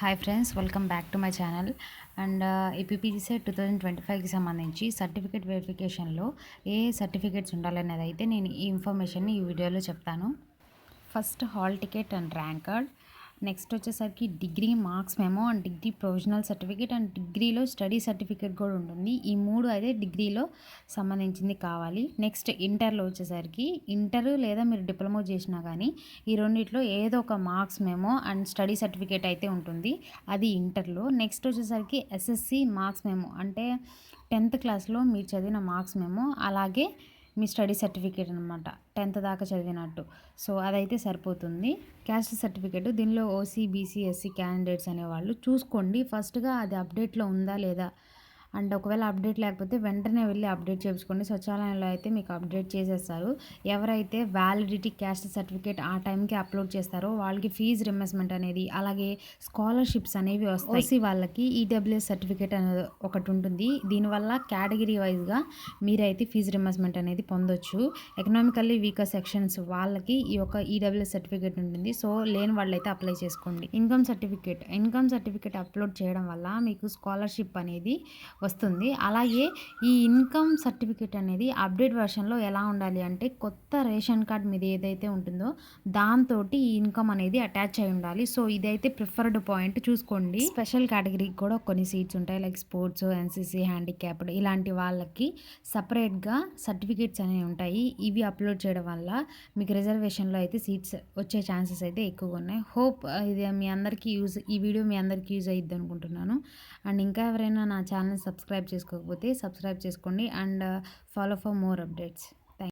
Hi friends welcome back to my channel and EPPC two thousand twenty ఫైవ్కి సంబంధించి certificate వెరిఫికేషన్లో ఏ certificates ఉండాలనేది అయితే నేను ఈ ఇన్ఫర్మేషన్ని ఈ వీడియోలో చెప్తాను. First hall ticket and rank card next వచ్చేసరికి degree marks memo and degree provisional certificate and డిగ్రీలో స్టడీ సర్టిఫికేట్ కూడా ఉంటుంది. ఈ మూడు అయితే డిగ్రీలో సంబంధించింది కావాలి. నెక్స్ట్ ఇంటర్లో వచ్చేసరికి ఇంటర్ లేదా మీరు డిప్లొమా చేసినా కానీ ఈ రెండిట్లో ఏదో ఒక marks memo and study certificate అయితే ఉంటుంది. అది ఇంటర్లో. నెక్స్ట్ వచ్చేసరికి ఎస్ఎస్సి మార్క్స్ మేమో అంటే టెన్త్ క్లాస్లో మీరు చదివిన మార్క్స్ మేమో అలాగే మీ స్టడీ సర్టిఫికేట్ అనమాట టెన్త్ దాకా చదివినట్టు. సో అదైతే సరిపోతుంది. క్యాస్ట్ సర్టిఫికేట్ దీనిలో ఓసీ బీసీ ఎస్సీ క్యాండిడేట్స్ అనేవాళ్ళు చూసుకోండి. ఫస్ట్గా అది అప్డేట్లో ఉందా లేదా అండ్ ఒకవేళ అప్డేట్ లేకపోతే వెంటనే వెళ్ళి అప్డేట్ చేయించుకోండి. సచివాలయంలో అయితే మీకు అప్డేట్ చేసేస్తారు. ఎవరైతే వ్యాలిడిటీ క్యాస్ట్ సర్టిఫికేట్ ఆ టైంకి అప్లోడ్ చేస్తారో వాళ్ళకి ఫీజు రిమెస్మెంట్ అనేది అలాగే స్కాలర్షిప్స్ అనేవి వస్తాయి. ఓసీ వాళ్ళకి ఈడబ్ల్యూఎస్ సర్టిఫికేట్ అనేది ఒకటి ఉంటుంది. దీనివల్ల కేటగిరీ వైజ్గా మీరైతే ఫీజు రిమెస్మెంట్ అనేది పొందొచ్చు. ఎకనామికల్లీ వీకర్ సెక్షన్స్ వాళ్ళకి ఈ యొక్క ఈడబ్ల్యూఎస్ సర్టిఫికేట్ ఉంటుంది. సో లేని వాళ్ళైతే అప్లై చేసుకోండి. Income certificate income certificate upload చేయడం వల్ల మీకు స్కాలర్షిప్ అనేది వస్తుంది. అలాగే ఈ ఇన్కమ్ సర్టిఫికేట్ అనేది అప్డేట్ వర్షన్లో ఎలా ఉండాలి అంటే కొత్త రేషన్ కార్డ్ మీద ఏదైతే ఉంటుందో దాంతో ఈ ఇన్కమ్ అనేది అటాచ్ అయి ఉండాలి. సో ఇదైతే ప్రిఫర్డ్ పాయింట్ చూసుకోండి. స్పెషల్ కేటగిరీకి కూడా కొన్ని సీట్స్ ఉంటాయి. లైక్ స్పోర్ట్స్ ఎన్సీసీ హ్యాండిక్యాప్డ్ ఇలాంటి వాళ్ళకి సపరేట్గా సర్టిఫికేట్స్ అనేవి ఉంటాయి. ఇవి అప్లోడ్ చేయడం వల్ల మీకు రిజర్వేషన్లో అయితే సీట్స్ వచ్చే ఛాన్సెస్ అయితే ఎక్కువగా ఉన్నాయి. హోప్ ఇది మీ అందరికీ యూజ్ ఈ వీడియో మీ అందరికీ యూజ్ అయ్యిద్ది అనుకుంటున్నాను. అండ్ ఇంకా ఎవరైనా నా ఛానల్ సబ్స్క్రైబ్ చేసుకోకపోతే సబ్స్క్రైబ్ చేసుకోండి and follow for more updates.